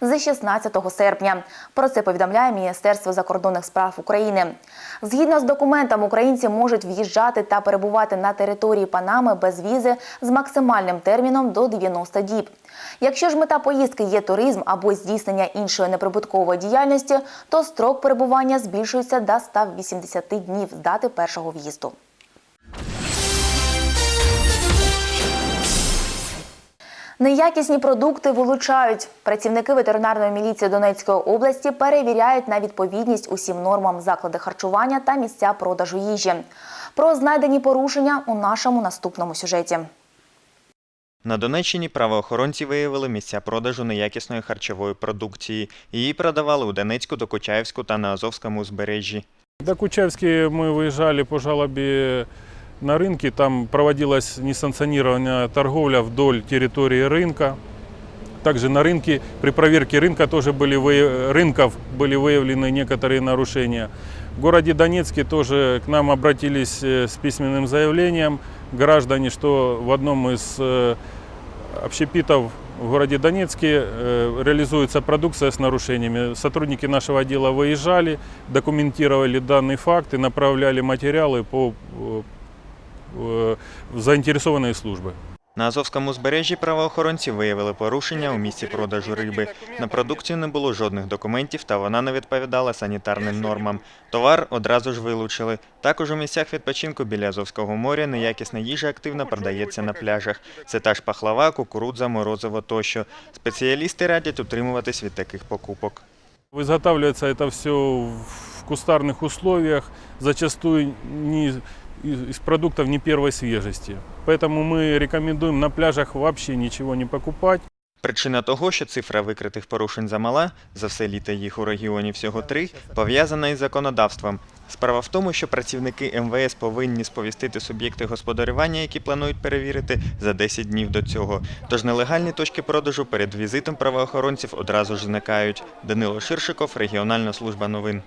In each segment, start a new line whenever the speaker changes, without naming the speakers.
з 16 серпня. Про це повідомляє Міністерство закордонних справ України. Згідно з документом, українці можуть в'їжджати та перебувати на території Панами без візи з максимальним терміном до 90 діб. Якщо ж мета поїздки є туризм або здійснення іншої неприбуткової діяльності, то строк перебування збільшується до 180 днів з дати першого в'їзду. Неякісні продукти вилучають. Працівники ветеринарної міліції Донецької області перевіряють на відповідність усім нормам заклади харчування та місця продажу їжі. Про знайдені порушення у нашому наступному сюжеті.
На Донеччині правоохоронці виявили місця продажу неякісної харчової продукції. Її продавали у Донецьку, Докучаївську та на Азовському узбережжі.
До Кучаевски мы выезжали по жалобе на рынке. Там проводилась несанкционированная торговля вдоль территории рынка. Также на рынке, при проверке рынка тоже были, вы- рынков были выявлены некоторые нарушения. В городе Донецке тоже к нам обратились э, с письменным заявлением граждане, что в одном из э, общепитов в городе Донецке э, реализуется продукция с нарушениями. Сотрудники нашего отдела выезжали, документировали данный факт и направляли материалы по э, э, в заинтересованные службы.
На Азовському узбережжі правоохоронці виявили порушення у місці продажу риби. На продукцію не було жодних документів та вона не відповідала санітарним нормам. Товар одразу ж вилучили. Також у місцях відпочинку біля Азовського моря неякісна їжа активно продається на пляжах. Це та ж пахлава, кукурудза, морозиво тощо. Спеціалісти радять утримуватись від таких покупок.
Изготавливается это все в кустарных условиях, зачастую не из продуктов не первой свежести. Поэтому мы рекомендуем на пляжах вообще ничего не покупать.
Причина того, що цифра викритих порушень замала, за все літо їх у регіоні всього три, пов'язана із законодавством. Справа в тому, що працівники МВС повинні сповістити суб'єкти господарювання, які планують перевірити, за 10 днів до цього. Тож нелегальні точки продажу перед візитом правоохоронців одразу ж зникають. Данило Ширшиков, регіональна служба новин.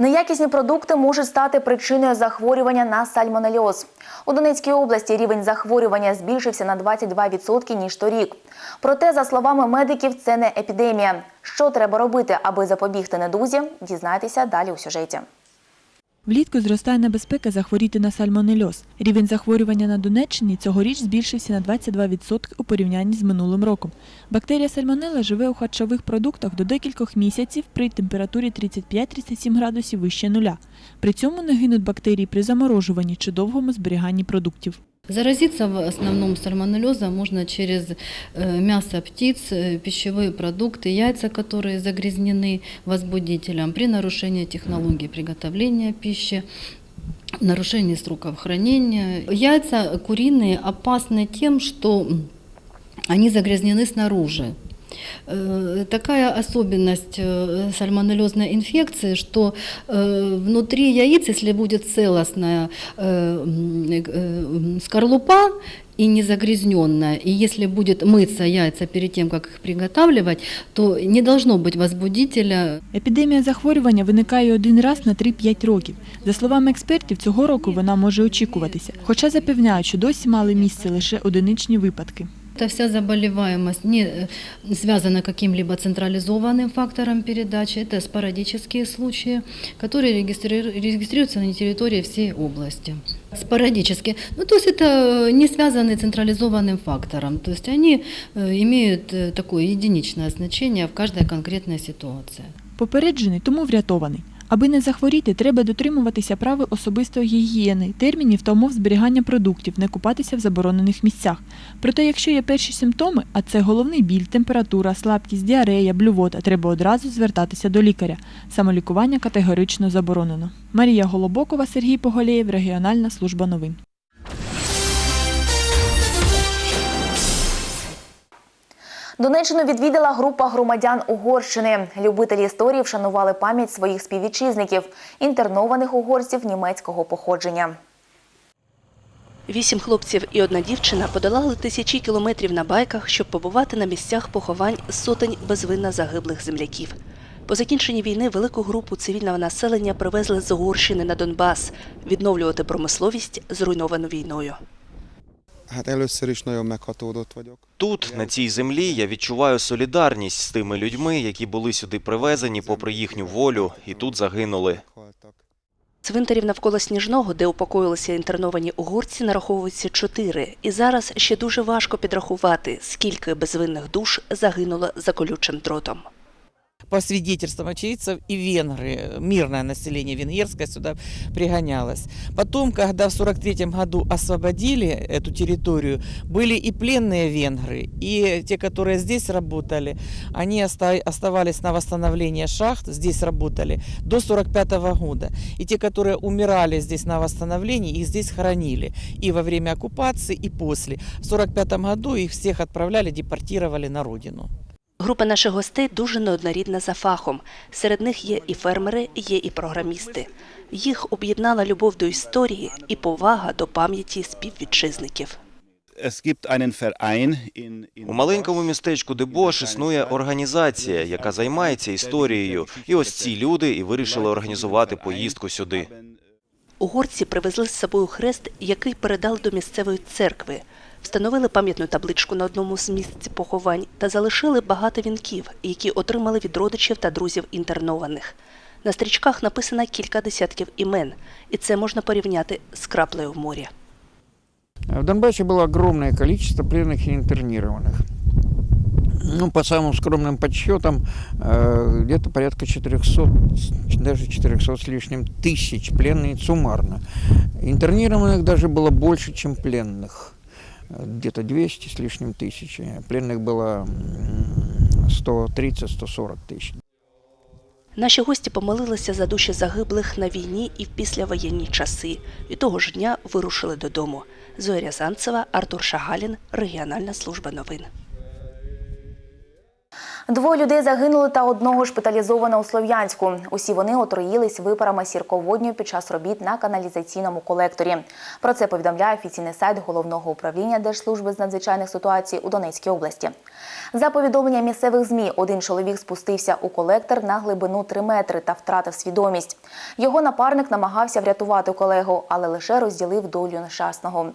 Неякісні продукти можуть стати причиною захворювання на сальмонельоз. У Донецькій області рівень захворювання збільшився на 22% ніж торік. Проте, за словами медиків, це не епідемія. Що треба робити, аби запобігти недузі, дізнайтеся далі у сюжеті.
Влітку зростає небезпека захворіти на сальмонельоз. Рівень захворювання на Донеччині цьогоріч збільшився на 22% у порівнянні з минулим роком. Бактерія сальмонела живе у харчових продуктах до декількох місяців при температурі 35-37 градусів вище нуля. При цьому не гинуть бактерії при заморожуванні чи довгому зберіганні продуктів.
Заразиться в основном сальмонеллезом можно через э, мясо птиц, э, пищевые продукты, яйца, которые загрязнены возбудителем при нарушении технологии приготовления пищи, нарушении сроков хранения. Яйца куриные опасны тем, что они загрязнены снаружи. Э, Такая особенность э, сальмонеллезной инфекции, что э, внутри яиц, если будет целостная э, м, э, скорлупа и не загрязненная, и если будет мыться яйца перед тем, как их приготавливать, то не должно быть возбудителя
Епідемія захворювання виникає один раз на 3-5 років. За словами експертів, цього року вона може очікуватися, хоча запевняють, що досі мали місце лише одиничні випадки.
Эта вся заболеваемость не э, связана каким-либо централизованным фактором передачи. Это спорадические случаи, которые регистри- регистрируются на территории всей области. Спорадически. Ну, то есть это э, не связаны централизованным фактором. То есть они э, имеют э, такое единичное значение в каждой конкретной ситуации.
Попереджений, тому врятований. Аби не захворіти, треба дотримуватися правил особистої гігієни, термінів та умов зберігання продуктів, не купатися в заборонених місцях. Проте, якщо є перші симптоми, а це головний біль, температура, слабкість, діарея, блювота, треба одразу звертатися до лікаря. Самолікування категорично заборонено. Марія Голобокова, Сергій Поголєєв, Регіональна служба новин.
Донеччину відвідала група громадян Угорщини. Любителі історії вшанували пам'ять своїх співвітчизників, інтернованих угорців німецького походження.
Вісім хлопців і одна дівчина подолали тисячі кілометрів на байках, щоб побувати на місцях поховань сотень безвинно загиблих земляків. По закінченні війни велику групу цивільного населення привезли з Угорщини на Донбас відновлювати промисловість, зруйновану війною.
Hát először is nagyon meghatódott vagyok.
Тут, на цій землі, я відчуваю солідарність з тими людьми, які були сюди привезені попри їхню волю і тут загинули.
Цвинтарів навколо Сніжного, де упокоїлися інтерновані угорці, нараховується чотири. І зараз ще дуже важко підрахувати, скільки безвинних душ загинуло за колючим дротом.
По свидетельствам очевидцев и венгры, мирное население венгерское сюда пригонялось. Потом, когда в 43 году освободили эту территорию, были и пленные венгры, и те, которые здесь работали, они оста- оставались на восстановление шахт, здесь работали до 45 года. И те, которые умирали здесь на восстановлении, их здесь хоронили. И во время оккупации, и после. В 45 году их всех отправляли, депортировали на родину.
Група наших гостей дуже неоднорідна за фахом. Серед них є і фермери, є і програмісти. Їх об'єднала любов до історії і повага до пам'яті співвітчизників.
У маленькому містечку Дебош існує організація, яка займається історією. І ось ці люди і вирішили організувати поїздку сюди.
Угорці привезли з собою хрест, який передали до місцевої церкви. Встановили пам'ятну табличку на одному з місць поховань та залишили багато вінків, які отримали від родичів та друзів інтернованих. На стрічках написано кілька десятків імен, і це можна порівняти з краплею в морі.
В Донбассе было огромное количество пленных и интернированных. Ну, по самым скромным подсчетам, э, где-то порядка 400, даже 400 с лишним тысяч пленных суммарно. Интернированных даже было больше, чем пленных. Э, Где-то 200 с лишним тысяч. Пленных было м, 130-140 тысяч.
Наші гості помолилися за душі загиблих на війні і в післявоєнні часи. І того ж дня вирушили додому. Зоя Рязанцева, Артур Шагалін, Регіональна служба новин.
Двоє людей загинули та одного шпиталізовано у Слов'янську. Усі вони отруїлись випарами сірководню під час робіт на каналізаційному колекторі. Про це повідомляє офіційний сайт головного управління Держслужби з надзвичайних ситуацій у Донецькій області. За повідомленням місцевих змі, один чоловік спустився у колектор на глибину 3 метри та втратив свідомість. Його напарник намагався врятувати колегу, але лише розділив долю нещасного.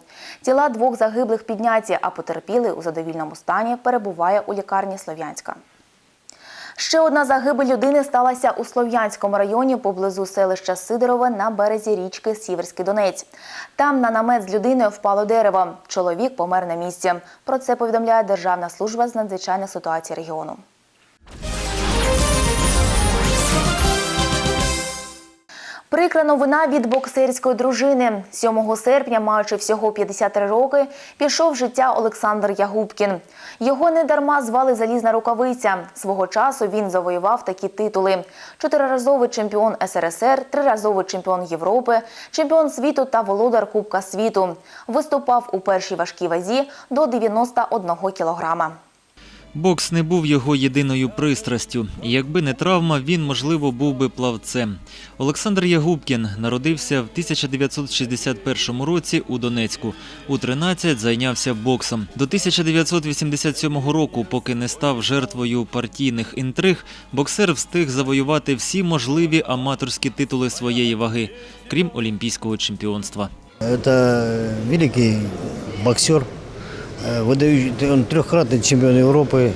Тіла двох загиблих підняті, а потерпілий у задовільному стані перебуває у лікарні Слов'янська. Ще одна загибель людини сталася у Слов'янському районі поблизу селища Сидорове на березі річки Сіверський Донець. Там на намет з людиною впало дерево. Чоловік помер на місці. Про це повідомляє Державна служба з надзвичайних ситуацій регіону. Прикра новина від боксерської дружини. 7 серпня, маючи всього 53 роки, пішов життя Олександр Ягубкін. Його недарма звали Залізна рукавиця. Свого часу він завоював такі титули: чотириразовий чемпіон СРСР, триразовий чемпіон Європи, чемпіон світу та володар Кубка світу. Виступав у першій важкій вазі до 91 кілограма.
Бокс не був його єдиною пристрастю. Якби не травма, він, можливо, був би плавцем. Олександр Ягубкін народився в 1961 році у Донецьку. У 13 зайнявся боксом. До 1987 року, поки не став жертвою партійних інтриг, боксер встиг завоювати всі можливі аматорські титули своєї ваги, крім олімпійського чемпіонства.
Это великий боксер, выдающий- он трехкратный чемпион Европы,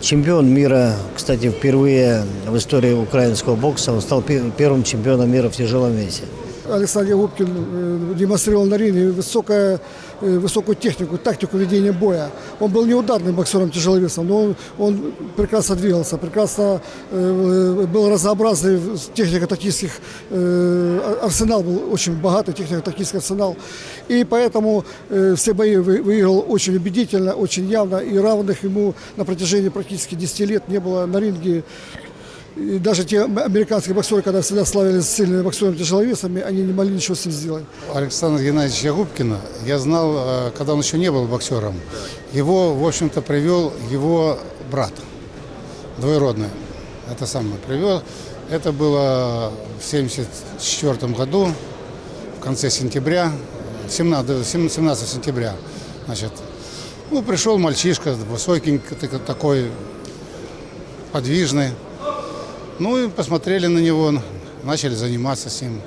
чемпион мира, кстати, впервые в истории украинского бокса, он стал пе- первым чемпионом мира в тяжелом весе.
Александр Губкин э, демонстрировал на ринге высокое, э, высокую технику, тактику ведения боя. Он был неударным боксером тяжеловесом, но он, он прекрасно двигался, прекрасно э, был разнообразный технико-тактических, э, арсенал был очень богатый, технико-тактический арсенал. И поэтому э, все бои вы- выиграл очень убедительно, очень явно, и равных ему на протяжении практически 10 лет не было на ринге и даже те американские боксеры, когда всегда славились сильными боксерами тяжеловесами, они не могли ничего с ним сделать.
Александра Геннадьевича Ягубкина я знал, э, когда он еще не был боксером. Его, в общем-то, привел его брат, двоюродный. Это самое привел. Это было в 1974 году, в конце сентября, 17, 17 сентября. Значит, ну, пришел мальчишка, высокий так- такой, подвижный. Ну и посмотрели на него, начали заниматься с ним.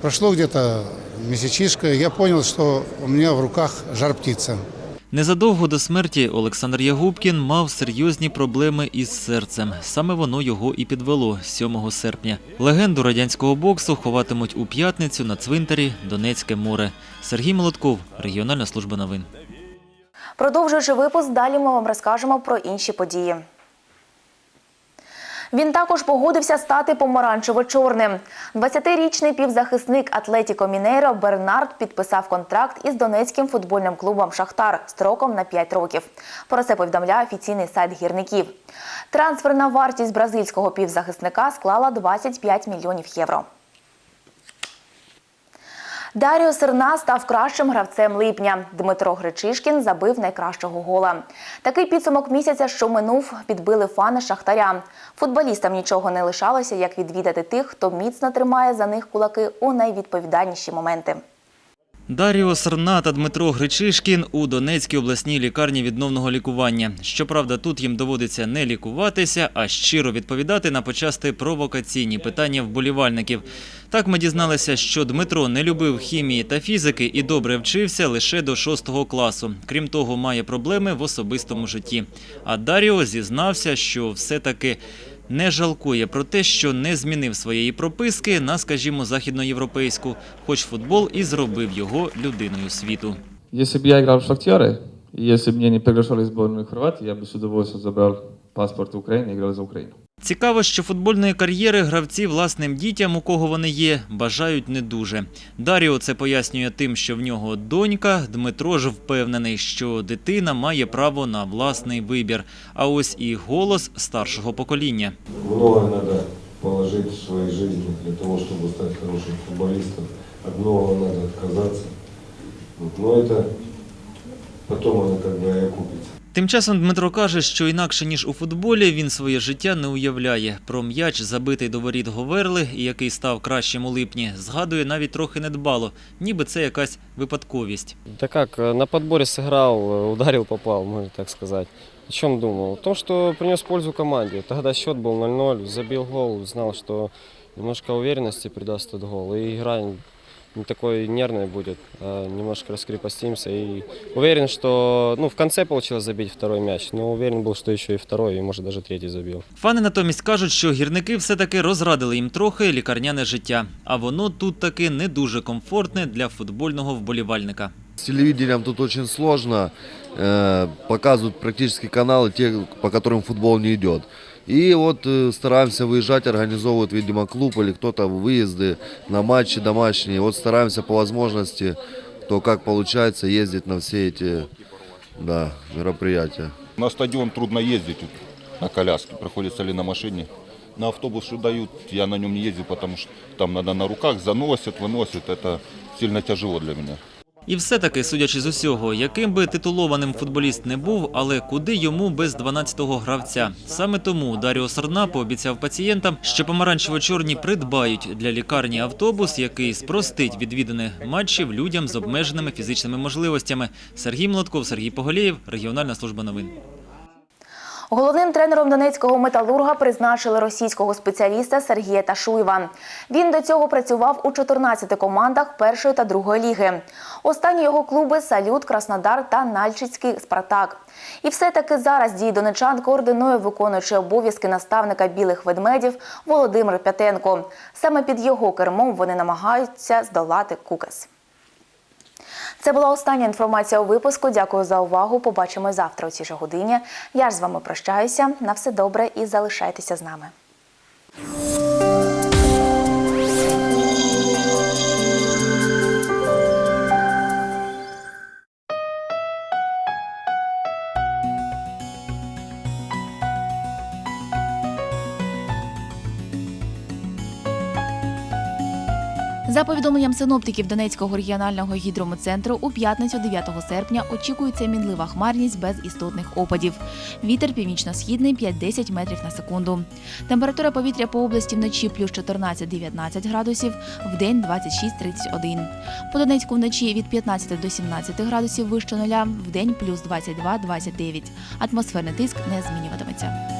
Прошло где-то месячишка, я понял, что у меня в руках жар птица.
Незадовго до смерті Олександр Ягубкін мав серйозні проблеми із серцем. Саме воно його і підвело 7 серпня. Легенду радянського боксу ховатимуть у п'ятницю на цвинтарі Донецьке море. Сергій Молотков, регіональна служба новин.
Продовжуючи випуск, далі ми вам розкажемо про інші події. Він також погодився стати помаранчево-чорним. 20-річний півзахисник Атлетіко Мінейро Бернард підписав контракт із донецьким футбольним клубом Шахтар строком на 5 років. Про це повідомляє офіційний сайт гірників. Трансферна вартість бразильського півзахисника склала 25 мільйонів євро. Даріо Серна став кращим гравцем липня. Дмитро Гречишкін забив найкращого гола. Такий підсумок місяця, що минув, підбили фани Шахтаря. Футболістам нічого не лишалося, як відвідати тих, хто міцно тримає за них кулаки у найвідповідальніші моменти.
Даріо Сарна та Дмитро Гречишкін у Донецькій обласній лікарні відновного лікування. Щоправда, тут їм доводиться не лікуватися, а щиро відповідати на почасти провокаційні питання вболівальників. Так ми дізналися, що Дмитро не любив хімії та фізики і добре вчився лише до шостого класу. Крім того, має проблеми в особистому житті. А Даріо зізнався, що все-таки не жалкує про те, що не змінив своєї прописки на, скажімо, західноєвропейську, хоч футбол і зробив його людиною світу.
Если бы я играл в Шахтере, и если бы меня не приглашали в сборную Хорватии, я бы с удовольствием забрал паспорт Украины и играл за Украину.
Цікаво, що футбольної кар'єри гравці власним дітям, у кого вони є, бажають не дуже. Даріо це пояснює тим, що в нього донька. Дмитро ж впевнений, що дитина має право на власний вибір. А ось і голос старшого покоління.
Много надо положить в своей жизни для того, чтобы стать хорошим футболистом. От многого надо отказаться. Вот. Но это потом оно как бы и окупится.
Тим часом Дмитро каже, що інакше ніж у футболі він своє життя не уявляє. Про м'яч, забитий до воріт Говерли, і який став кращим у липні, згадує навіть трохи недбало, ніби це якась випадковість.
Да как, э, на подборе сыграл, э, ударил, попал, можно так сказать. О чем думал? О том, что принес пользу команде. Тогда счет был 0-0, забил гол, знал, что немножко уверенности придаст этот гол. И игра не такой нервной будет, а немножко раскрепостимся. И уверен, что ну, в конце получилось забить второй мяч, но уверен был, что еще и второй, и может даже третий забил.
Фани натомість кажуть, що гірники все-таки розрадили їм трохи лікарняне життя, а воно тут таки не дуже комфортне для футбольного вболівальника.
З телевидением тут очень сложно. Э, Показывают практически каналы, те, по которым футбол не идет. И вот э, стараемся выезжать, организовывают, видимо, клуб или кто-то выезды на матчи домашние. Вот стараемся по возможности, то как получается, ездить на все эти да, мероприятия.
На стадион трудно ездить на коляске, приходится ли на машине. На автобус дают, я на нем не ездил, потому что там надо на руках, заносят, выносят, это сильно тяжело для меня.
І все-таки, судячи з усього, яким би титулованим футболіст не був, але куди йому без 12-го гравця. Саме тому Даріо Сарна пообіцяв пацієнтам, що помаранчево-чорні придбають для лікарні автобус, який спростить відвіданих матчів людям з обмеженими фізичними можливостями. Сергій Младков, Сергій Поголєєв, регіональна служба новин.
Головним тренером донецького металурга призначили російського спеціаліста Сергія Ташуєва. Він до цього працював у 14 командах першої та другої ліги. Останні його клуби Салют, Краснодар та Нальчицький Спартак. І все-таки зараз дії донечан координує виконуючий обов'язки наставника білих ведмедів Володимир Пятенко. Саме під його кермом вони намагаються здолати Кукес. Це була остання інформація у випуску. Дякую за увагу. Побачимось завтра у цій же годині. Я ж з вами прощаюся. На все добре і залишайтеся з нами. За повідомленням синоптиків Донецького регіонального гідрометцентру, у п'ятницю 9 серпня очікується мінлива хмарність без істотних опадів. Вітер північно-східний 5-10 метрів на секунду. Температура повітря по області вночі плюс 14-19 градусів, вдень 26-31. По Донецьку вночі від 15 до 17 градусів вище нуля, вдень плюс 22-29. Атмосферний тиск не змінюватиметься.